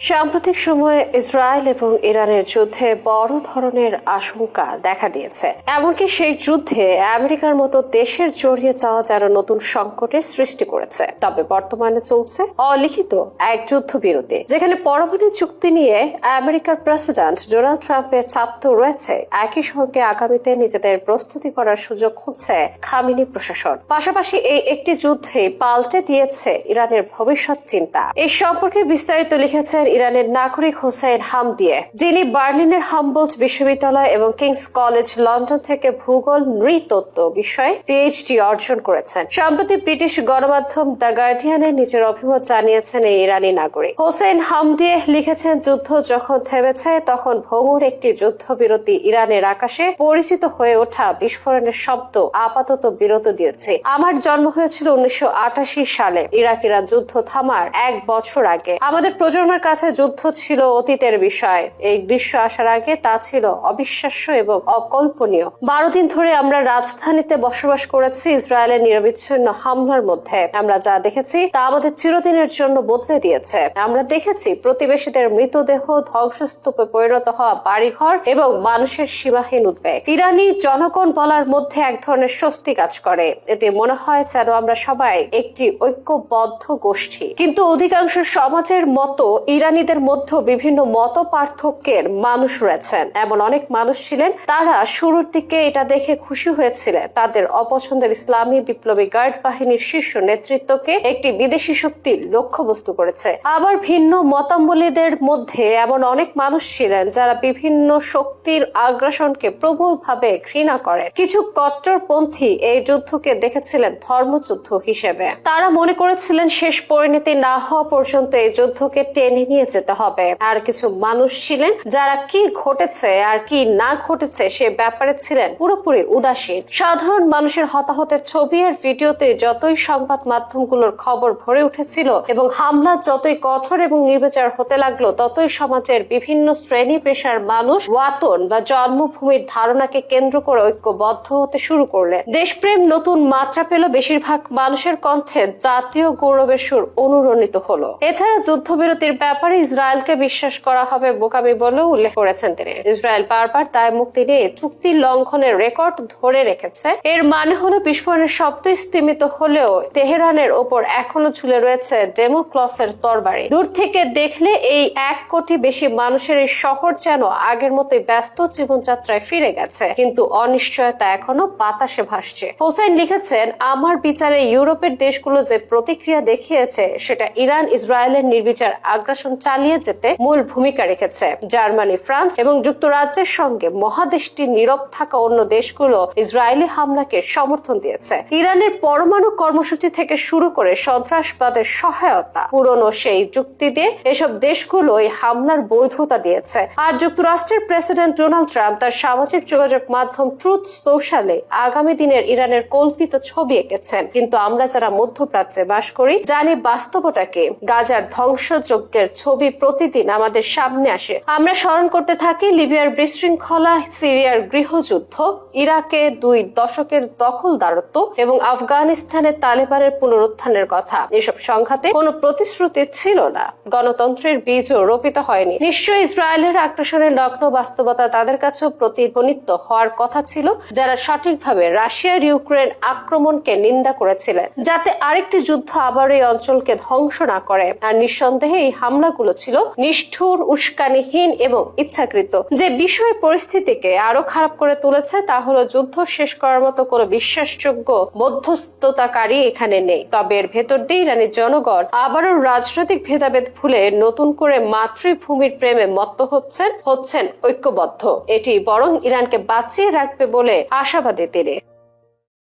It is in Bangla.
সাম্প্রতিক সময়ে ইসরায়েল এবং ইরানের যুদ্ধে বড় ধরনের আশঙ্কা দেখা দিয়েছে। এমনকি সেই যুদ্ধে আমেরিকার মতো দেশের জড়িয়ে যাওয়া যারা নতুন সংকটের সৃষ্টি করেছে। তবে বর্তমানে চলছে অলিখিত এক যুদ্ধবিরতি, যেখানে পরমাণু চুক্তি নিয়ে আমেরিকার প্রেসিডেন্ট ডোনাল্ড ট্রাম্পের চাপ তো রয়েছে। একই সঙ্গে আগামীতে নিজেদের প্রস্তুতি করার সুযোগ খুঁজছে খামিনি প্রশাসন। পাশাপাশি এই একটি যুদ্ধে পাল্টে দিয়েছে ইরানের ভবিষ্যৎ চিন্তা। এই সম্পর্কে বিস্তারিত লিখেছেন ইরানের নাগরিক হোসেন হামদিয়ে, যিনি বার্লিনের হামবোল্ট বিশ্ববিদ্যালয় এবং কিংস কলেজ লন্ডন থেকে ভূগোল, নৃতত্ত্ব বিষয়ে পিএইচডি অর্জন করেছেন। সম্প্রতি ব্রিটিশ গণমাধ্যম দ্য গার্ডিয়ানে নিজের অভিমত জানিয়েছেন এই ইরানি নাগরিক। হোসেন হামদিয়ে লিখেছেন, যুদ্ধ যখন থেমেছে, তখন ভঙ্গুর একটি যুদ্ধবিরতি ইরানের আকাশে পরিচিত হয়ে ওঠা বিস্ফোরণের শব্দ আপাতত বিরত দিয়েছে। আমার জন্ম হয়েছিল উনিশশো আটাশি সালে। ইরাক ইরান যুদ্ধ থামার এক বছর আগে। আমাদের প্রজন্মের কাছে যুদ্ধ ছিল অতীতের বিষয়। এই গ্রীষ্ম আসার আগে তা ছিল অবিশ্বাস্য এবং অকল্পনীয়। বারো দিন ধরে আমরা রাজধানীতে বসবাস করেছি ইসরায়েলের নিরবিচ্ছিন্ন হামলার মধ্যে। আমরা যা দেখেছি তা আমাদের চিরদিনের জন্য বদলে দিয়েছে। আমরা দেখেছি প্রতিবেশীদের মৃতদেহ ধ্বংসস্তূপে পরিণত হওয়া বাড়িঘর এবং মানুষের সীমাহীন উদ্বেগ। ইরানি জনগণ বলার মধ্যে এক ধরনের স্বস্তি কাজ করে। এতে মনে হয় যেন আমরা সবাই একটি ঐক্যবদ্ধ গোষ্ঠী। কিন্তু অধিকাংশ সমাজের মতো ইরানিদের মধ্যে বিভিন্ন মত পার্থক্যের মানুষ রয়েছেন। এমন অনেক মানুষ ছিলেন, তারা শুরুর দিকে এটা দেখে খুশি হয়েছিলেন। তাদের অপছন্দের ইসলামী বিপ্লবী গার্ড বাহিনীর শীর্ষ নেতৃত্বকে একটি বিদেশি শক্তি লক্ষ্যবস্তু করেছে। আবার ভিন্ন মতাম্বলীদের মধ্যে এমন অনেক মানুষ ছিলেন, যারা বিভিন্ন শক্তির আগ্রাসনকে প্রবলভাবে ঘৃণা করেন। কিছু কট্টরপন্থী এই যুদ্ধকে দেখেছিলেন ধর্মযুদ্ধ হিসেবে। তারা মনে করেছিলেন, শেষ পরিণতি না হওয়া পর্যন্ত এই যুদ্ধকে টেনে নিয়ে যেতে হবে। আর কিছু মানুষ ছিলেন যারা কি ঘটেছে আর কি না ঘটেছে সে ব্যাপারে ছিলেন পুরোপুরি উদাসীন। সাধারণ মানুষের হতাহতের ছবি আর ভিডিওতে যতই সংবাদ মাধ্যমগুলোর খবর ভরে উঠেছিল এবং হামলা যতই কঠোর এবং নির্বিচার হতে লাগল, ততই সমাজের বিভিন্ন শ্রেণি পেশার মানুষ ওয়াতন বা জন্মভূমির ধারণাকে কেন্দ্র করে ঐক্যবদ্ধ হতে শুরু করলেন। দেশপ্রেম নতুন মাত্রা পেল, বেশিরভাগ মানুষের কণ্ঠে জাতীয় গৌরবের সুর অনুরণিত হলো। এছাড়া যুদ্ধবিরতির ব্যাপারে ইসরায়েলকে বিশ্বাস করা হবে বোকামি বলেও উল্লেখ করেছেন তিনি। ইসরায়েল বারবার দায় মুক্তি নিয়ে চুক্তি লঙ্ঘনের রেকর্ড ধরে রেখেছে। এর মানে হলো বিস্ফোরণের শব্দ স্তীমিত হলেও তেহরানের ওপর এখনও ঝুলে রয়েছে ডেমোক্লসের তরবারি। দূর থেকে দেখলে এই এক কোটি বেশি মানুষের এই শহর যেন আগের মতোই ব্যস্ত জীবনযাত্রায় ফিরে গেছে। কিন্তু অনিশ্চয়তা এখনও বাতাসে ভাসছে। হোসেন লিখেছেন, আমার বিচারে ইউরোপের দেশগুলো যে প্রতিক্রিয়া দেখিয়েছে, সেটা ইরান ইসরায়েলের নির্বিচার আগ্রাসন চালিয়ে যেতে মূল ভূমিকা রেখেছে। জার্মানি, ফ্রান্স এবং যুক্তরাজ্যের সঙ্গে মহাদেশটি নীরব থাকা অন্য দেশগুলো ইসরায়েলি হামলাকে সমর্থন দিয়েছে। ইরানের পরমাণু কর্মসূচি থেকে শুরু করে সন্ত্রাসবাদের সহায়তা পুরনো সেই যুক্তি দিয়ে এসব দেশগুলো এই হামলার বৈধতা দিয়েছে। আর যুক্তরাষ্ট্রের প্রেসিডেন্ট ডোনাল্ড ট্রাম্প তার সামাজিক যোগাযোগ মাধ্যম ট্রুথ সোশ্যালে আগামী দিনের ইরানের কল্পিত ছবি এঁকেছেন। কিন্তু আমরা যারা মধ্যপ্রাচ্যে বাস করি, জানি বাস্তবতাকে গাজার ধ্বংসযজ্ঞের ছবি প্রতিদিন আমাদের সামনে আসে। আমরা স্মরণ করতে থাকি লিবিয়ার বিশৃঙ্খলা, সিরিয়ার গৃহযুদ্ধ, ইরাকে দুই দশকের দখলদারত্ব এবং আফগানিস্তানের তালেবানের পুনরুত্থানের কথা। এসব সংঘাতে কোনো প্রতিশ্রুতি ছিল না। গণতন্ত্রের বীজও রোপিত হয়নি। নিশ্চয়ই ইসরায়েলের আগ্রাসনের লগ্ন বাস্তবতা তাদের কাছেও প্রতিধ্বনিত হওয়ার কথা ছিল, যারা সঠিকভাবে রাশিয়ার ইউক্রেন আক্রমণকে নিন্দা করেছিলেন, যাতে আরেকটি যুদ্ধ আবার এই অঞ্চলকে ধ্বংস না করে। আর নিঃসন্দেহে এই হামলাগুলো ছিল নিষ্ঠুর, উস্কানিহীন এবং ইচ্ছাকৃত। যে বিষয় পরিস্থিতিকে আরও খারাপ করে তুলেছে তা হলো যুদ্ধ শেষ করার মতো কোনো বিশ্বাসযোগ্য মধ্যস্থতাকারী এখানে নেই। তবে এর ভেতর দিয়ে ইরানের জনগণ আবারও রাজনৈতিক ভেদাভেদ ভুলে নতুন করে মাতৃভূমির প্রেমে মত্ত হচ্ছেন হচ্ছেন ঐক্যবদ্ধ। এটি বরং ইরানকে বাঁচিয়ে রাখবে বলে আশাবাদী তিনি।